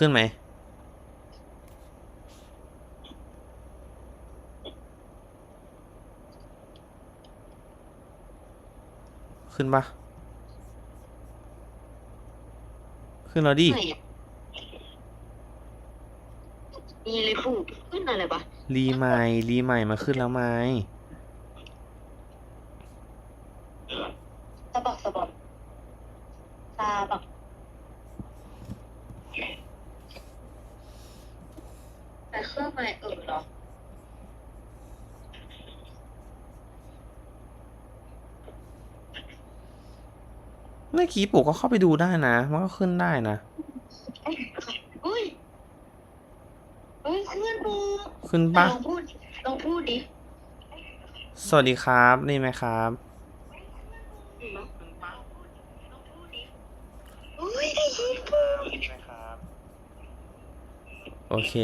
ขึ้นไหม ขึ้นปะขึ้นแล้วดิไหนอะมีเลยฟูขึ้นอะไรปะรีใหม่รีใหม่มาขึ้นแล้วไหมสะบักสะบักตาบัก แต่เครื่องไม้เออเหรอเมื่อกี้ปู่ก็เข้าไปดูได้นะ มันก็ขึ้นได้นะ เฮ้ยเฮ้ยขึ้นปูขึ้นปะลองพูดลองพูดดิ สวัสดีครับได้ยินไหมครับเฮ้ยได้ยินปูโอเค